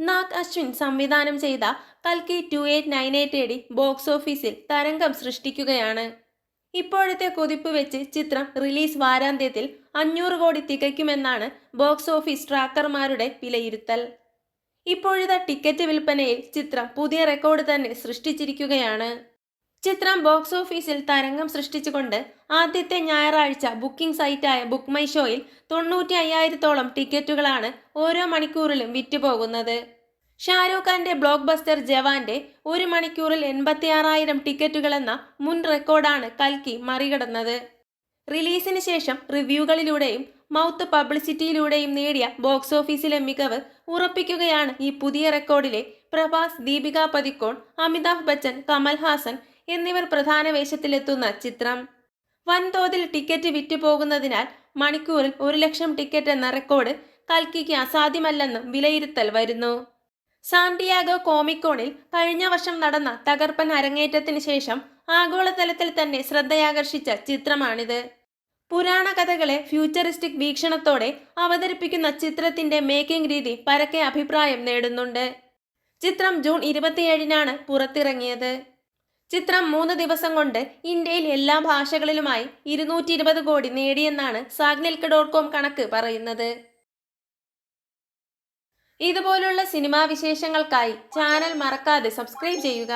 നാഗ് അശ്വിൻ സംവിധാനം ചെയ്ത കൽക്കി two eight nine eight A D box ഓഫീസിൽ തരംഗം സൃഷ്ടിക്കുകയാണ്. ഇപ്പോഴത്തെ കൊതിപ്പ് വെച്ച് ചിത്രം റിലീസ് വാരാന്ത്യത്തിൽ അഞ്ഞൂറ് കോടി തികയ്ക്കുമെന്നാണ് ബോക്സ് ഓഫീസ് ട്രാക്കർമാരുടെ വിലയിരുത്തൽ. ഇപ്പോഴത്തെ ടിക്കറ്റ് വിൽപ്പനയിൽ ചിത്രം പുതിയ റെക്കോർഡ് തന്നെ സൃഷ്ടിച്ചിരിക്കുകയാണ്. ചിത്രം ബോക്സ് ഓഫീസിൽ തരംഗം സൃഷ്ടിച്ചുകൊണ്ട് ആദ്യത്തെ ഞായറാഴ്ച ബുക്കിംഗ് സൈറ്റായ ബുക്ക് മൈ ഷോയിൽ തൊണ്ണൂറ്റി അയ്യായിരത്തോളം ടിക്കറ്റുകളാണ് ഓരോ മണിക്കൂറിലും വിറ്റുപോകുന്നത്. ഷാരൂഖ് ഖാന്റെ ബ്ലോക്ക് ബസ്റ്റർ ജവാന്റെ ഒരു മണിക്കൂറിൽ എൺപത്തിയാറായിരം ടിക്കറ്റുകൾ എന്ന മുൻ റെക്കോർഡാണ് കൽക്കി മറികടന്നത്. റിലീസിന് ശേഷം റിവ്യൂകളിലൂടെയും മൗത്ത് പബ്ലിസിറ്റിയിലൂടെയും നേടിയ ബോക്സ് ഓഫീസിലെ മികവ് ഉറപ്പിക്കുകയാണ് ഈ പുതിയ റെക്കോർഡിലെ പ്രഭാസ് ദീപിക പതിക്കോൺ അമിതാഭ് ബച്ചൻ കമൽ ഹാസൻ എന്നിവർ പ്രധാന വേഷത്തിലെത്തുന്ന ചിത്രം. വൻതോതിൽ ടിക്കറ്റ് വിറ്റുപോകുന്നതിനാൽ മണിക്കൂറിൽ ഒരു ലക്ഷം ടിക്കറ്റ് എന്ന റെക്കോർഡ് കൽക്കിക്ക് അസാധ്യമല്ലെന്നും വിലയിരുത്തൽ വരുന്നു. സാന്റിയാഗോ കോമിക്കോണിൽ കഴിഞ്ഞ വർഷം നടന്ന തകർപ്പൻ അരങ്ങേറ്റത്തിന് ശേഷം ആഗോളതലത്തിൽ തന്നെ ശ്രദ്ധയാകർഷിച്ച ചിത്രമാണിത്. പുരാണ കഥകളെ ഫ്യൂച്ചറിസ്റ്റിക് വീക്ഷണത്തോടെ അവതരിപ്പിക്കുന്ന ചിത്രത്തിന്റെ മേക്കിംഗ് രീതി പരക്കെ അഭിപ്രായം നേടുന്നുണ്ട്. ചിത്രം ജൂൺ ഇരുപത്തിയേഴിനാണ് പുറത്തിറങ്ങിയത്. ചിത്രം മൂന്ന് ദിവസം കൊണ്ട് ഇന്ത്യയിൽ എല്ലാ ഭാഷകളിലുമായി ഇരുന്നൂറ്റി ഇരുപത് കോടി നേടിയെന്നാണ് സാഗ്നിൽക്ക് ഡോട്ട് കോം കണക്ക് പറയുന്നത്. ഇതുപോലുള്ള സിനിമാ വിശേഷങ്ങൾക്കായി ചാനൽ മറക്കാതെ സബ്സ്ക്രൈബ് ചെയ്യുക.